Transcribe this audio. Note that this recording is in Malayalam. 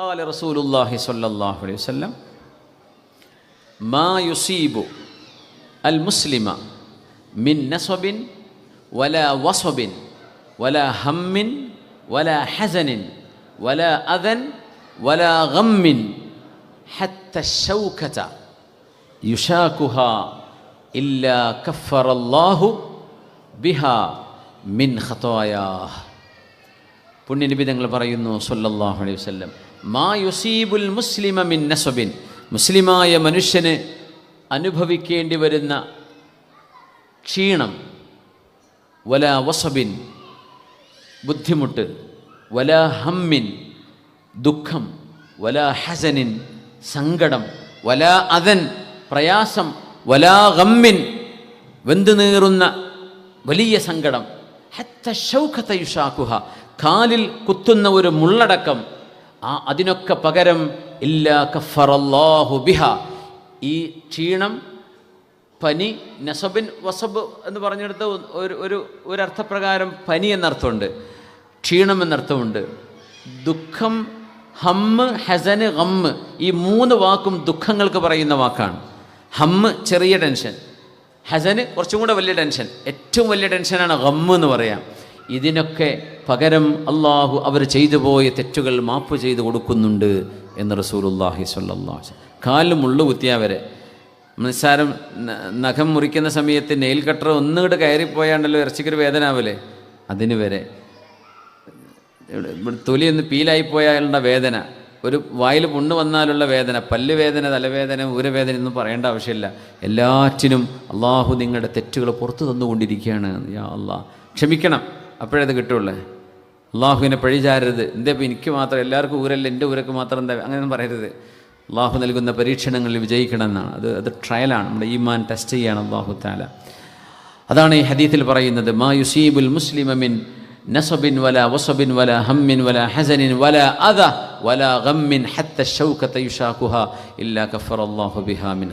قال رسول الله صلى الله عليه وسلم ما يصيب المسلم من نصب ولا وصب ولا هم ولا حزن ولا أذى ولا غم حتى الشوكة يشاكها إلا كفر الله بها من خطاياه പുണ്യനബി തങ്ങൾ പറയുന്നു സല്ലല്ലാഹു അലൈഹി വസല്ലം മാ യുസീബുൽ മുസ്ലിമ മിൻ നസബിൻ. മുസ്ലിമായ മനുഷ്യന് അനുഭവിക്കേണ്ടി വരുന്ന ക്ഷീണം വല വസബിൻ ബുദ്ധിമുട്ട് വല ഹമ്മിൻ ദുഃഖം വല ഹസനിൻ സങ്കടം വല അതൻ പ്രയാസം വല ഗമ്മിൻ വെന്തു നീറുന്ന വലിയ സങ്കടം. ഹത്ത ഷൗഖത്ത യുഷാക്കുഹ കാലിൽ കുത്തുന്ന ഒരു മുള്ളടക്കം ആ അതിനൊക്കെ പകരം ഇല്ലാ കഫറല്ലാഹു ബിഹ. ഈ ക്ഷീണം പനി നസബിൻ വസബ് എന്ന് പറഞ്ഞെടുത്ത് ഒരു ഒരു ഒരർത്ഥപ്രകാരം പനി എന്നർത്ഥമുണ്ട് ക്ഷീണം എന്നർത്ഥമുണ്ട്. ദുഃഖം ഹമ്മ് ഹസന് ഹമ്മ് ഈ മൂന്ന് വാക്കും ദുഃഖങ്ങൾക്ക് പറയുന്ന വാക്കാണ്. ഹമ്മ് ചെറിയ ടെൻഷൻ. ഹസന് കുറച്ചും കൂടെ വലിയ ടെൻഷൻ. ഏറ്റവും വലിയ ടെൻഷനാണ് ഹമ്മ് എന്ന് പറയാം. ഇതിനൊക്കെ പകരം അള്ളാഹു അവർ ചെയ്തു പോയ തെറ്റുകൾ മാപ്പ് ചെയ്ത് കൊടുക്കുന്നുണ്ട് എന്ന് റസൂലുല്ലാഹി സ്വല്ലാ കാലിൽ മുള്ളു കുത്തിയാവരെ നിസ്സാരം നഖം മുറിക്കുന്ന സമയത്ത് നെയിൽ കട്ടർ ഒന്നുകൂടെ കയറിപ്പോയാണ്ടല്ലോ ഇറച്ചിക്കൊരു വേദന ആവല്ലേ അതിന് വരെ. തൊലി ഒന്ന് പീലായി വേദന. ഒരു വായിൽ പുണ്ണ് വന്നാലുള്ള വേദന പല്ല് വേദന തലവേദന ഊരവേദന ഒന്നും പറയേണ്ട ആവശ്യമില്ല. എല്ലാറ്റിനും അള്ളാഹു നിങ്ങളുടെ തെറ്റുകൾ പുറത്തു തന്നുകൊണ്ടിരിക്കുകയാണ്. യാ അള്ളാഹ് ക്ഷമിക്കണം. അപ്പോഴത് കിട്ടുള്ളേ. അള്ളാഹുവിനെ പഴിചാരരുത്. എന്തേ ഇപ്പം എനിക്ക് മാത്രം എല്ലാവർക്കും ഊരല്ല എന്റെ ഊരക്ക് മാത്രം എന്താ അങ്ങനെയൊന്നും പറയരുത്. അള്ളാഹു നൽകുന്ന പരീക്ഷണങ്ങളിൽ വിജയിക്കണം എന്നാണ് അത് അത് ട്രയലാണ്. നമ്മുടെ ഈമാൻ ടെസ്റ്റ് ചെയ്യാണ് അള്ളാഹു താല അതാണ് ഈ ഹദീത്തിൽ പറയുന്നത് മാ യുസീബുൽ മുസ്ലിമിൻ നസബിൻ വല വസബിൻ വല ഹമ്മിൻ വല ഹസനിൻ വല അദ വല ഗമ്മിൻ ഹത്ത ഷൗക്കത്ത യുഷാഖുഹ ഇല്ലാ കഫറല്ലാഹു ബിഹാ മിൻ